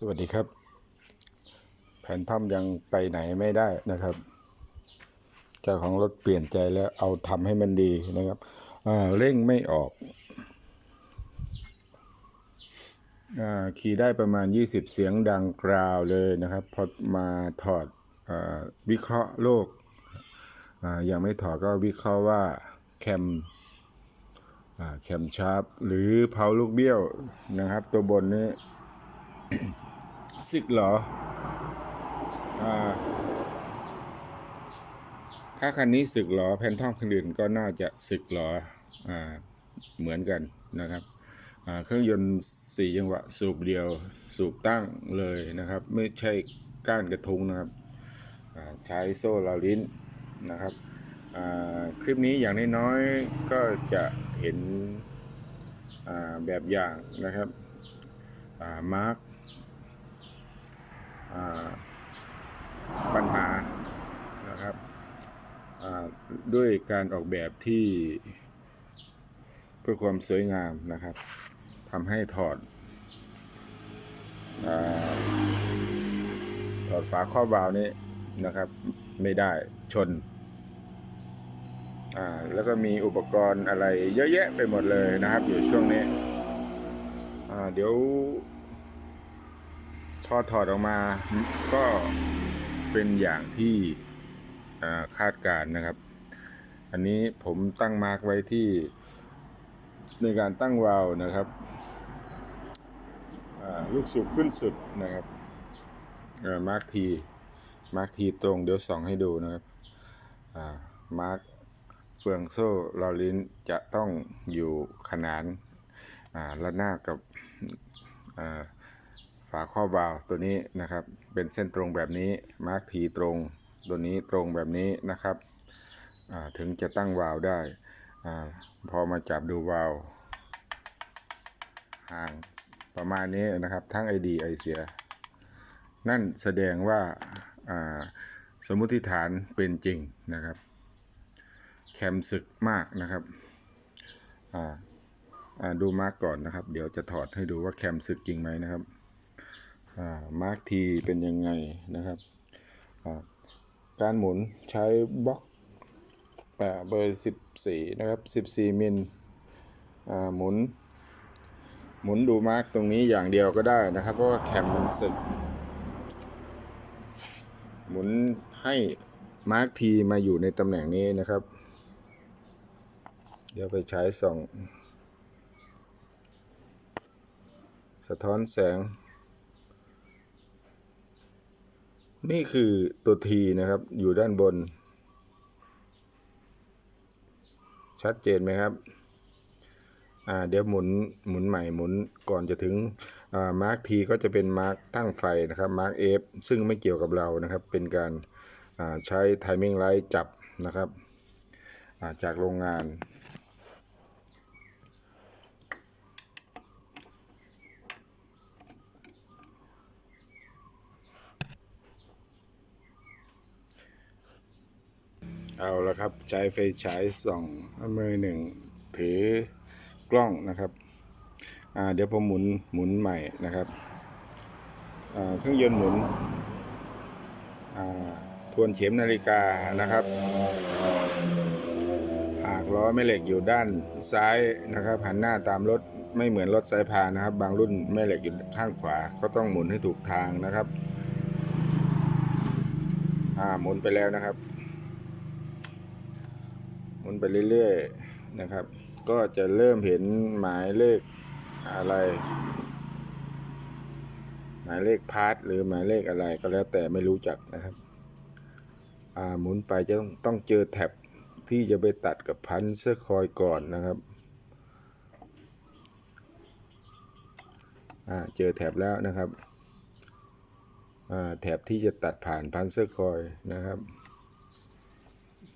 สวัสดีครับ แผนถ้ำยังไปไหนไม่ได้นะครับ เจ้าของรถเปลี่ยนใจแล้วเอาทำให้มันดีนะครับเร่งไม่ออกอขี่ได้ประมาณ 20 เสียงดังกราวเลยนะครับ พอมาถอดอวิเคราะห์โลกอยังไม่ถอดก็วิเคราะห์ว่าแคมแคมชาร์ปหรือเพาลูกเบี้ยวนะครับ ตัวบนนี้ สึกเหรออ่าถ้าคันนี้สึกเหรอแพนทอมคันอื่นก็น่าจะสึกเหรออ่าเหมือนกันนะครับอ่าเครื่องยนต์สี่จังหวะสูบเดียวสูบตั้งเลยนะครับ ไม่ใช่ก้านกระทุงนะครับอ่าใช้โซ่ลาลิ้นนะครับอ่าคลิปนี้อย่างน้อยๆก็จะเห็นอ่าแบบอย่างนะครับมาร์ก ปัญหานะครับด้วยการออกแบบที่เพื่อความสวยงามนะครับทำให้ถอดอถอดฝาครอบวาล์วนี้นะครับไม่ได้ชนแล้วก็มีอุปกรณ์อะไรเยอะแยะไปหมดเลยนะครับ อยู่ช่วงนี้เดี๋ยว ทอถอดออกมาก็เป็นอย่างที่คาดการณ์นะครับ อันนี้ผมตั้งมาร์กไว้ที่ในการตั้งวาล์วนะครับลูกสูบขึ้นสุดนะครับมาร์กทีมาร์กทีตรงเดี๋ยวส่องให้ดูนะครับมาร์กเฟืองโซ่ลอลิ้นจะต้องอยู่ขนานอ่าระนาบกับ อ่าฝาข้อบาวตัวนี้นะครับ เป็นเส้นตรงแบบนี้มาร์กทีตรง ตัวนี้ตรงแบบนี้นะครับถึงจะตั้งวาล์วได้อพอมาจับดูวาล์วห่างประมาณนี้นะครับ ทั้ง ID ไอเสีย นั่นแสดงว่าสมมุติฐานเป็นจริงนะครับ แคมสึกมากนะครับดูมาร์กก่อนนะครับ เดี๋ยวจะถอดให้ดูว่าแคมสึกจริงไหมนะครับ มาร์กทีเป็นยังไงนะครับการหมุนใช้บล็อกเบอร์ 14 นะครับ 14 มิลหมุน หมุนดูมาร์กตรงนี้อย่างเดียวก็ได้นะครับ เพราะว่าแคมมันสึก หมุนให้มาร์กทีมาอยู่ในตำแหน่งนี้นะครับ เดี๋ยวไปใช้ส่อง สะท้อนแสง นี่คือตัวทีนะครับ อยู่ด้านบน ชัดเจนไหมครับ อ่า เดี๋ยวหมุนหมุนใหม่หมุนก่อนจะถึงมาร์กทีก็จะเป็นมาร์กตั้งไฟนะครับมาร์กเอฟซึ่งไม่เกี่ยวกับเรานะครับ เป็นการใช้ไทมิ่งไลท์จับนะครับ จากโรงงาน เอาละครับใช้ไฟฉายส่องมือหนึ่งถือกล้องนะครับเดี๋ยวผมหมุนหมุนใหม่นะครับเครื่องยนต์หมุนทวนเข็มนาฬิกานะครับ หากล้อแม่เหล็กอยู่ด้านซ้ายนะครับหันหน้าตามรถไม่เหมือนรถสายพานนะครับ บางรุ่นแม่เหล็กอยู่ข้างขวา ก็ต้องหมุนให้ถูกทางนะครับหมุนไปแล้วนะครับ มุนไปเรื่อยๆนะครับ ก็จะเริ่มเห็นหมายเลขอะไร หมายเลขพาร์ทหรือหมายเลขอะไรก็แล้วแต่ไม่รู้จักนะครับอ่าหมุนไปจะต้องต้องเจอแท็บที่จะไปตัดกับพันเสื้อคอยก่อนนะครับอ่าเจอแท็บแล้วนะครับอ่าแท็บที่จะตัดผ่านพันเสื้อคอยนะครับ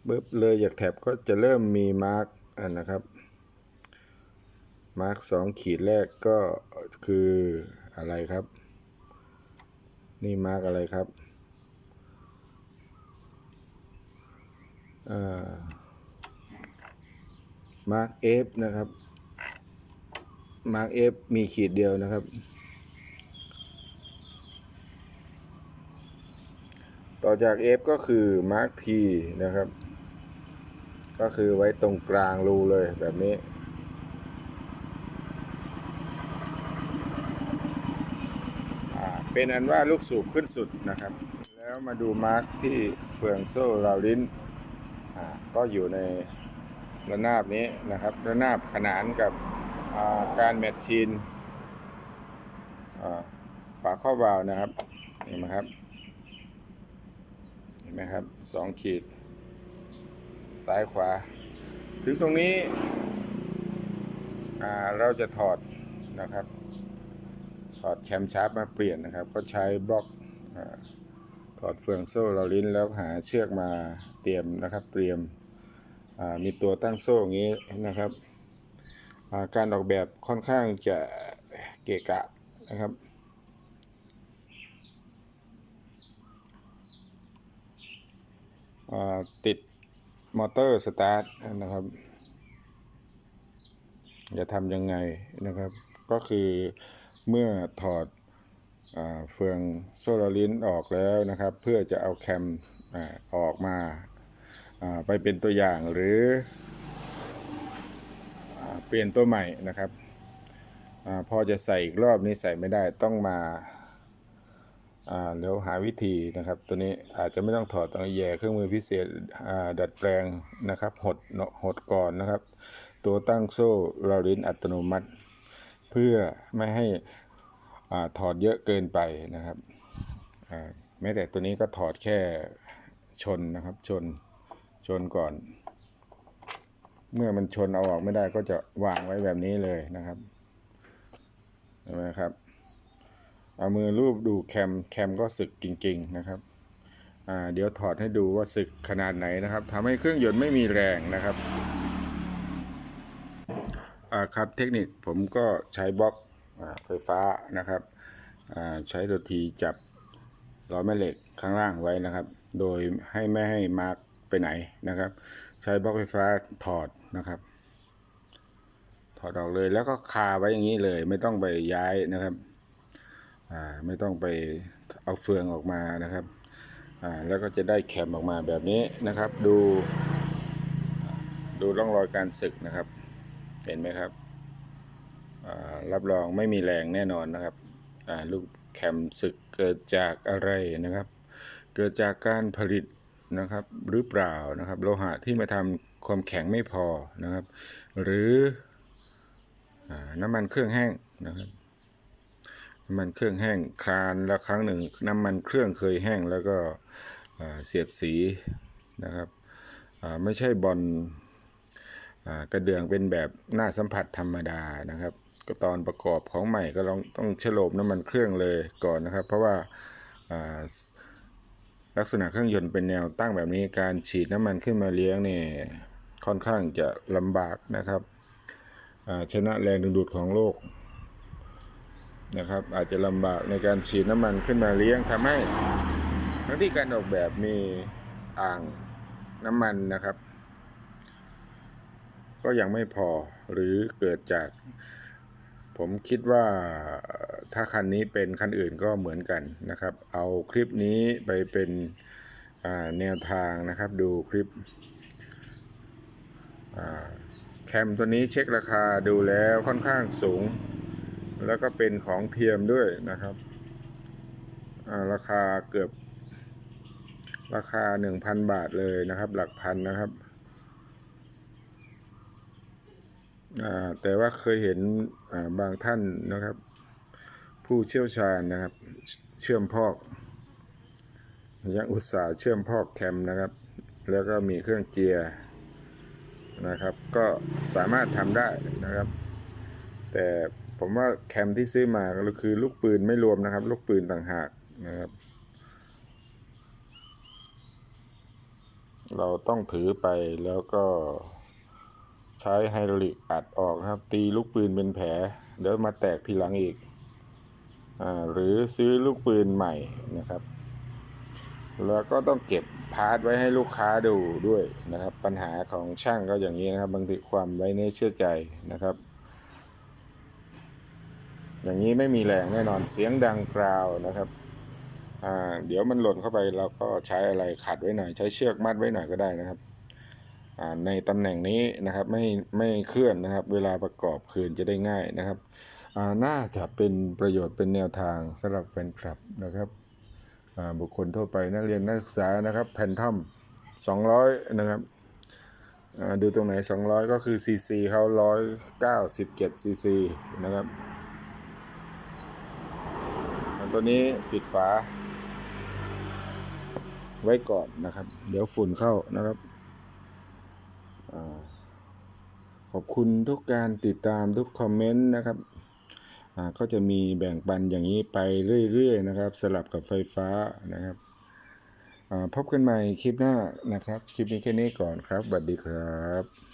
ปึ๊บเลยจากแท็บก็จะเริ่มมีมาร์กอันนะครับมาร์กสองขีดแรกก็คืออะไรครับ นี่มาร์กอะไรครับมาร์กเอฟนะครับมาร์กเอฟมีขีดเดียวนะครับ ต่อจาก F ก็คือ Mark T นะครับ ก็คือไว้ตรงกลางรูเลยแบบนี้ เป็นอันว่าลูกสูบขึ้นสุดนะครับ แล้วมาดูมาร์กที่เฟืองโซ่ราลิ้น ก็อยู่ในระนาบนี้นะครับระนาบขนานกับาการแมทชีนฝาข้อวาล์วนะครับเห็นไหมครับเห็นไหมครับสองขีด ซ้ายขวา ถึงตรงนี้เราจะถอดนะครับ ถอดแคมชาร์ปมาเปลี่ยนนะครับ ก็ใช้บล็อกอถอดเฟืองโซ่เราลิ้นแล้วหาเชือกมาเตรียมนะครับเตรียมมีตัวตั้งโซ่อย่างนี้นะครับาการออกแบบค่อนข้างจะเกะกะนะครับ ติด มอเตอร์สตาร์ทนะครับจะทำยังไงนะครับ ก็คือเมื่อถอดอเฟืองโซลารินออกแล้วนะครับ เพื่อจะเอาแคมอออกมาไปเป็นตัวอย่างหรืออเปลี่ยนตัวใหม่นะครับอพอจะใส่อีกรอบนี้ใส่ไม่ได้ต้องมา อ่าแล้วหาวิธีนะครับ ตัวนี้อาจจะไม่ต้องถอดต้องแย่เครื่องมือพิเศษอ่าดัดแปลงนะครับหดเนาะหดก่อนนะครับ ตัวตั้งโซ่เราลิ้นอัตโนมัติ เพื่อไม่ให้อาถอดเยอะเกินไปนะครับอ่าแม้แต่ตัวนี้ก็ถอดแค่ชนนะครับชนชนก่อน เมื่อมันชนเอาออกไม่ได้ก็จะวางไว้แบบนี้เลยนะครับเห็นไหมครับ เอามือรูปดูแคมแคมก็สึกจริง ๆนะครับเดี๋ยวถอดให้ดูว่าสึกขนาดไหนนะครับทำให้เครื่องยนต์ไม่มีแรงนะครับครับเทคนิคผมก็ใช้บล็อกไฟฟ้านะครับใช้ตัวทีจับล้อแม่เหล็กข้างล่างไว้นะครับ โดยให้ไม่ให้มาร์กไปไหนนะครับ ใช้บล็อกไฟฟ้าถอดนะครับ ถอดออกเลยแล้วก็คาไว้อย่างนี้เลย ไม่ต้องไปย้ายนะครับ ไม่ต้องไปเอาเฟืองออกมานะครับแล้วก็จะได้แคมออกมาแบบนี้นะครับ ดูดูร่องรอยการสึกนะครับ เห็นไหมครับรับรองไม่มีแรงแน่นอนนะครับลูกแคมศึกเกิดจากอะไรนะครับ เกิดจากการผลิตนะครับหรือเปล่านะครับ โลหะที่มาทำความแข็งไม่พอนะครับ หรืออน้ำมันเครื่องแห้งนะครับ มันเครื่องแห้งคลานแล้วครั้งหนึ่งน้ำมันเครื่องเคยแห้งแล้วก็เสียดสีนะครับไม่ใช่บอลอกระเดื่องเป็นแบบหน้าสัมผัสธรรมดานะครับ ก็ตอนประกอบของใหม่ก็ต้องต้องฉลบน้ำมันเครื่องเลยก่อนนะครับ เพราะว่าลักษณะเครื่องยนต์เป็นแนวตั้งแบบนี้การฉีดน้ำมันขึ้นมาเลี้ยงเนี่ยค่อนข้างจะลำบากนะครับชนะแรงดึงดูดของโลก นะครับ อาจจะลำบากในการฉีดน้ำมันขึ้นมาเลี้ยงทำให้ทั้งที่การออกแบบมีอ่างน้ำมันนะครับ ก็ยังไม่พอหรือเกิดจาก ผมคิดว่าถ้าคันนี้เป็นคันอื่นก็เหมือนกันนะครับ เอาคลิปนี้ไปเป็นแนวทางนะครับ ดูคลิปแคมตัวนี้เช็คราคาดูแล้วค่อนข้างสูง แล้วก็เป็นของเทียมด้วยนะครับอ่าราคาเกือบ ราคา 1,000 บาทเลยนะครับ หลักพันนะครับอ่าแต่ว่าเคยเห็นอ่าบางท่านนะครับ ผู้เชี่ยวชาญนะครับ เชื่อมพอก ยังอุตสาห์เชื่อมพอกแคมนะครับ แล้วก็มีเครื่องเกียร์นะครับ ก็สามารถทำได้นะครับ แต่ ผมว่าแคมที่ซื้อมาก็คือลูกปืนไม่รวมนะครับ ลูกปืนต่างหากนะครับ เราต้องถือไปแล้วก็ใช้ไฮดรอลิกอัดออกนะครับ ตีลูกปืนเป็นแผลเดี๋ยวมาแตกทีหลังอีกอ่าหรือซื้อลูกปืนใหม่นะครับ แล้วก็ต้องเก็บพาร์ทไว้ให้ลูกค้าดูด้วยนะครับ ปัญหาของช่างก็อย่างนี้นะครับบางทีความไว้เนื้อเชื่อใจนะครับ อย่างนี้ไม่มีแรงแน่นอนเสียงดังกราวนะครับเดี๋ยวมันหล่นเข้าไปเราก็ใช้อะไรขัดไว้หน่อย ใช้เชือกมัดไว้หน่อยก็ได้นะครับในตำแหน่งนี้นะครับไม่ไม่เคลื่อนนะครับ เวลาประกอบคืนจะได้ง่ายนะครับน่าจะเป็นประโยชน์เป็นแนวทางสำหรับแฟนคลับนะครับบุคคลทั่วไปนักเรียนนักศึกษานะครับแผ่นทอม200 นะครับดูตรงไหน 200 ก็คือ CC เขา197 CC นะครับ ตัวนี้ปิดฝา ไว้ก่อนนะครับ เดี๋ยวฝุ่นเข้านะครับอขอบคุณทุกการติดตามทุกคอมเมนต์นะครับก็จะมีแบ่งปันอย่างนี้ไปเรื่อยๆนะครับ สลับกับไฟฟ้านะครับพบกันใหม่คลิปหน้านะครับ คลิปนี้แค่นี้ก่อนครับสวัสดีครับ